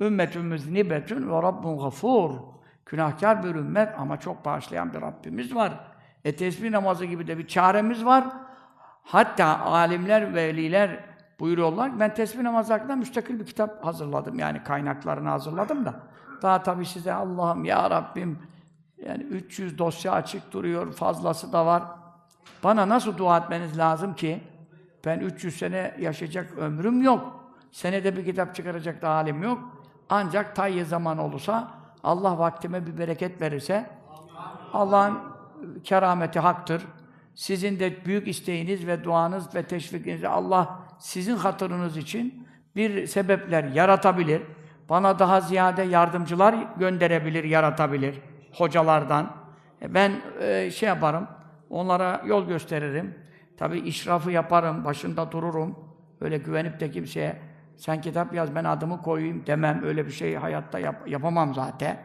Ümmetün müznibetün ve Rabbun gafur. Günahkar bir ümmet ama çok bağışlayan bir Rabbimiz var. E tesbih namazı gibi de bir çaremiz var. Hatta alimler ve veliler buyuruyorlar. Ben tesbih namazı hakkında müstakil bir kitap hazırladım. Yani kaynaklarını hazırladım da. Daha tabii size Allah'ım ya Rabbim yani 300 dosya açık duruyor. Fazlası da var. Bana nasıl dua etmeniz lazım ki ben 300 sene yaşayacak ömrüm yok. Senede bir kitap çıkaracak da halim yok. Ancak tayyi zaman olursa Allah vaktime bir bereket verirse Allah'ın kerameti haktır. Sizin de büyük isteğiniz ve duanız ve teşvikiniz Allah sizin hatırınız için bir sebepler yaratabilir. Bana daha ziyade yardımcılar gönderebilir, yaratabilir hocalardan. E Ben e, şey yaparım, onlara yol gösteririm. Tabii işrafı yaparım, başında dururum. Öyle güvenip de kimseye sen kitap yaz ben adımı koyayım demem. Öyle bir şey hayatta yap- yapamam zaten.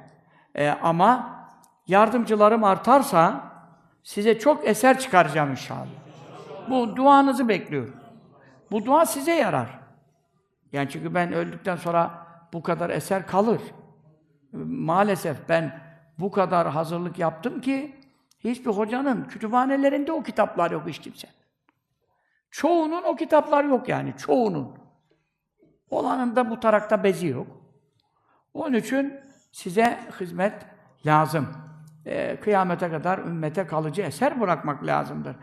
E, ama yardımcılarım artarsa size çok eser çıkaracağım inşallah. Bu duanızı bekliyorum. Bu dua size yarar. Yani çünkü ben öldükten sonra bu kadar eser kalır. Maalesef ben bu kadar hazırlık yaptım ki hiçbir hocanın kütüphanelerinde o kitaplar yok hiç kimse. Çoğunun o kitaplar yok yani, çoğunun. Olanın da bu tarakta bezi yok. Onun için size hizmet lazım. Ee, kıyamete kadar ümmete kalıcı eser bırakmak lazımdır.